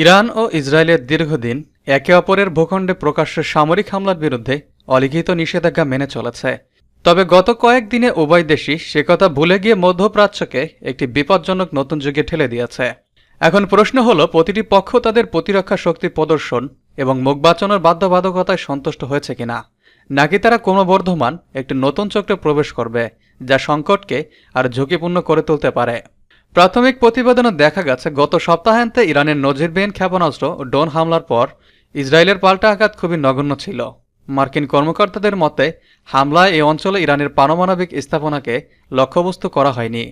Iran ও ইসরায়েলের দীর্ঘদিন একে অপরের ভূখণ্ডে প্রকাশ্য সামরিক হামলার বিরুদ্ধে অলিখিত নিষেধাজ্ঞা মেনে চলেছে। তবে গত কয়েকদিনে উভয় দেশই সে কথা ভুলে গিয়ে মধ্যপ্রাচ্যকে একটি বিপজ্জনক নতুন যুগে ঠেলে দিয়েছে। এখন প্রশ্ন হলো, প্রতিটি পক্ষ তাদের প্রতিরক্ষা শক্তি প্রদর্শন এবং মুখ বাঁচানোর বাধ্যবাধকতায় সন্তুষ্ট হয়েছে কিনা? নাকি তারা ক্রমবর্ধমান একটি নতুন চক্রে প্রবেশ করবে, যা সংকটকে আর ঝুঁকিপূর্ণ করে তুলতে পারে? প্রাথমিক প্রতিবেদনে দেখা গেছে, গত সপ্তাহান্তে ইরানের নজিরবিহীন ক্ষেপণাস্ত্র ড্রোন হামলার পর ইসরায়েলের পাল্টা আঘাত খুবই নগণ্য ছিল। মার্কিন কর্মকর্তাদের মতে, হামলায় এই অঞ্চলে ইরানের পারমাণবিক স্থাপনাকে লক্ষ্যবস্তু করা হয়নি।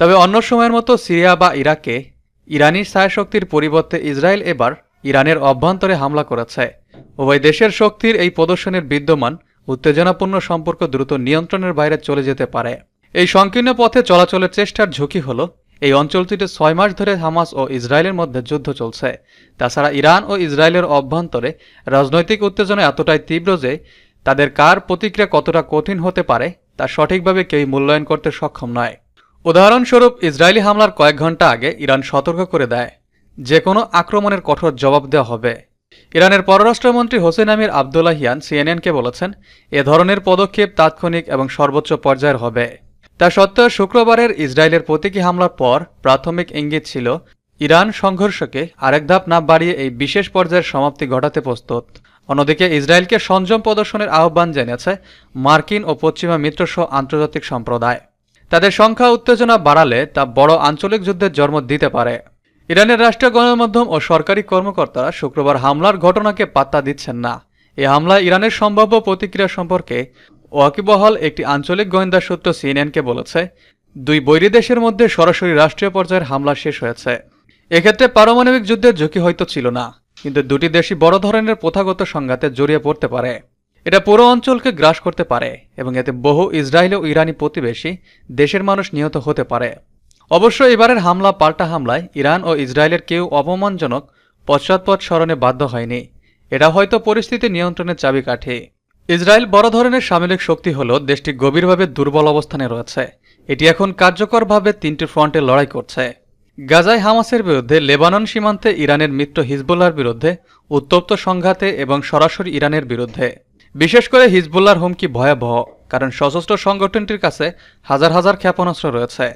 তবে অন্য সময়ের মতো সিরিয়া বা ইরাকে ইরানি ছায়াশক্তির পরিবর্তে ইসরায়েল এবার ইরানের অভ্যন্তরে হামলা করেছে। উভয় দেশের শক্তির এই প্রদর্শনের বিদ্যমান, উত্তেজনাপূর্ণ সম্পর্ক দ্রুত নিয়ন্ত্রণের বাইরে চলে যেতে পারে। এই সংকীর্ণ পথে চলাচলের চেষ্টার ঝুঁকি হল এই অঞ্চলটিতে ছয় মাস ধরে হামাস ও ইসরায়েলের মধ্যে যুদ্ধ চলছে। তাছাড়া ইরান ও ইসরায়েলের অভ্যন্তরে রাজনৈতিক উত্তেজনা এতটাই তীব্র যে তাদের কার প্রতিক্রিয়া কতটা কঠিন হতে পারে তা সঠিকভাবে কেউই মূল্যায়ন করতে সক্ষম নয়। উদাহরণস্বরূপ, ইসরায়েলি হামলার কয়েক ঘণ্টা আগে ইরান সতর্ক করে দেয়। যে কোনো আক্রমণের কঠোর জবাব দেওয়া হবে। ইরানের পররাষ্ট্রমন্ত্রী হোসেন আমির আবদুল্লাহিয়ান সিএনএনকে বলেছেন, এ ধরনের পদক্ষেপ তাৎক্ষণিক এবং সর্বোচ্চ পর্যায়ের হবে। তা সত্ত্বেও শুক্রবারের ইসরায়েলের প্রতীকী হামলার পর প্রাথমিক ইঙ্গিত ছিল, ইরান সংঘর্ষকে আরেক ধাপ না বাড়িয়ে এই বিশেষ পর্যায়ের সমাপ্তি ঘটাতে প্রস্তুত। অন্যদিকে ইসরায়েলকে সংযম প্রদর্শনের আহ্বান জানিয়েছে মার্কিন ও পশ্চিমা মিত্রসহ আন্তর্জাতিক সম্প্রদায়। তাদের সংখ্যা উত্তেজনা বাড়ালে তা বড় আঞ্চলিক যুদ্ধের জন্ম দিতে পারে। ইরানের রাষ্ট্রীয় গণমাধ্যম ও সরকারি কর্মকর্তারা শুক্রবার হামলার ঘটনাকে পাত্তা দিচ্ছেন না। এই হামলায় ইরানের সম্ভাব্য প্রতিক্রিয়া সম্পর্কে ওয়াকিবহল একটি আঞ্চলিক গোয়েন্দা সূত্র সিএনএনকে বলেছে, দুই বৈরী দেশের মধ্যে সরাসরি রাষ্ট্রীয় পর্যায়ের হামলা শেষ হয়েছে। এক্ষেত্রে পারমাণবিক যুদ্ধের ঝুঁকি হয়তো ছিল না, কিন্তু দুটি দেশই বড় ধরনের প্রথাগত সংঘাতে জড়িয়ে পড়তে পারে। এটা পুরো অঞ্চলকে গ্রাস করতে পারে এবং এতে বহু ইসরায়েল ও ইরানি প্রতিবেশী দেশের মানুষ নিহত হতে পারে। অবশ্য এবারের হামলা পাল্টা হামলায় ইরান ও ইসরায়েলের কেউ অপমানজনক পশ্চাৎপদ স্মরণে বাধ্য হয়নি। এটা হয়তো পরিস্থিতি নিয়ন্ত্রণের চাবিকাঠি। ইসরায়েল বড় ধরনের সামরিক শক্তি হলেও দেশটি গভীরভাবে দুর্বল অবস্থানে রয়েছে। এটি এখন কার্যকরভাবে তিনটি ফ্রন্টে লড়াই করছে। গাজায় হামাসের বিরুদ্ধে লেবানন সীমান্তে ইরানের মিত্র হিজবুল্লার বিরুদ্ধে উত্তপ্ত সংঘাতে এবং সরাসরি ইরানের বিরুদ্ধে। বিশেষ করে হিজবুল্লার হুমকি ভয়াবহ, কারণ সশস্ত্র সংগঠনটির কাছে হাজার হাজার ক্ষেপণাস্ত্র রয়েছে,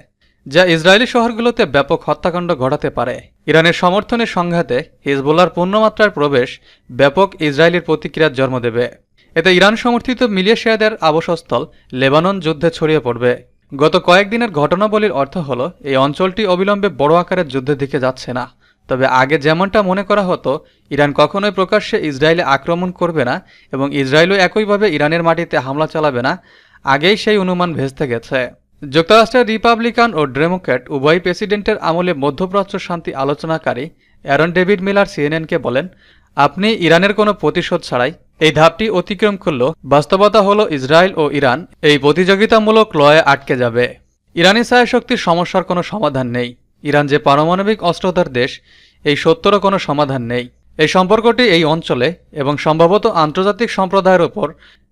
যা ইসরায়েলি শহরগুলোতে ব্যাপক হত্যাকাণ্ড ঘটাতে পারে। ইরানের সমর্থনে সংঘাতে হিজবুল্লার পূর্ণমাত্রার প্রবেশ ব্যাপক ইসরায়েলের প্রতিক্রিয়ার জন্ম দেবে। এতে ইরান সমর্থিত মিলিয়েশিয়াদের আবাসস্থল লেবানন যুদ্ধে ছড়িয়ে পড়বে। গত কয়েকদিনের ঘটনাবলীর অর্থ হল, এই অঞ্চলটি অবিলম্বে বড় আকারের যুদ্ধের দিকে যাচ্ছে না। তবে আগে যেমনটা মনে করা হতো, ইরান কখনোই প্রকাশ্যে ইসরায়েলে আক্রমণ করবে না এবং ইসরায়েলও একইভাবে ইরানের মাটিতে হামলা চালাবে না, আগেই সেই অনুমান ভেস্তে গেছে। যুক্তরাষ্ট্রের রিপাবলিকান ও ডেমোক্র্যাট উভয় প্রেসিডেন্টের আমলে মধ্যপ্রাচ্য শান্তি আলোচনাকারী অ্যারন ডেভিড মিলার সিএনএনকে বলেন, আপনি ইরানের কোনো প্রতিশোধ ছাড়াই এই ধাপটি অতিক্রম করল, বাস্তবতা হল ইসরায়েল ও ইরান এই প্রতিযোগিতামূলক লয়ে আটকে যাবে। ইরানি ছায়াশক্তির সমস্যার কোনো সমাধান নেই। ইরান যে পারমাণবিক অস্ত্রধার দেশ, এই সত্যরও কোনো সমাধান নেই। এই সম্পর্কটি এই অঞ্চলে এবং সম্ভবত আন্তর্জাতিক সম্প্রদায়ের ওপর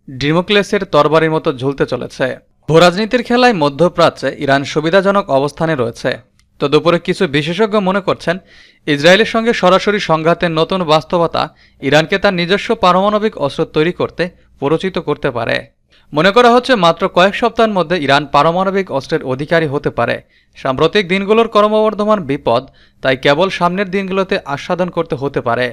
ডিমোক্লেসের তরবারির মতো ঝুলতে চলেছে। ভূরাজনীতির খেলায় মধ্যপ্রাচ্যে ইরান সুবিধাজনক অবস্থানে রয়েছে। তদুপরি কিছু বিশেষজ্ঞ মনে করছেন, ইসরায়েলের সঙ্গে সরাসরি সংঘাতের নতুন বাস্তবতা ইরানকে তার নিজস্ব পারমাণবিক অস্ত্র তৈরি করতে পরিচিত করতে পারে। মনে করা হচ্ছে মাত্র কয়েক সপ্তাহের মধ্যে ইরান পারমাণবিক অস্ত্রের অধিকারী হতে পারে। সাম্প্রতিক দিনগুলোর ক্রমবর্ধমান বিপদ তাই কেবল সামনের দিনগুলোতে আস্বাদন করতে হতে পারে।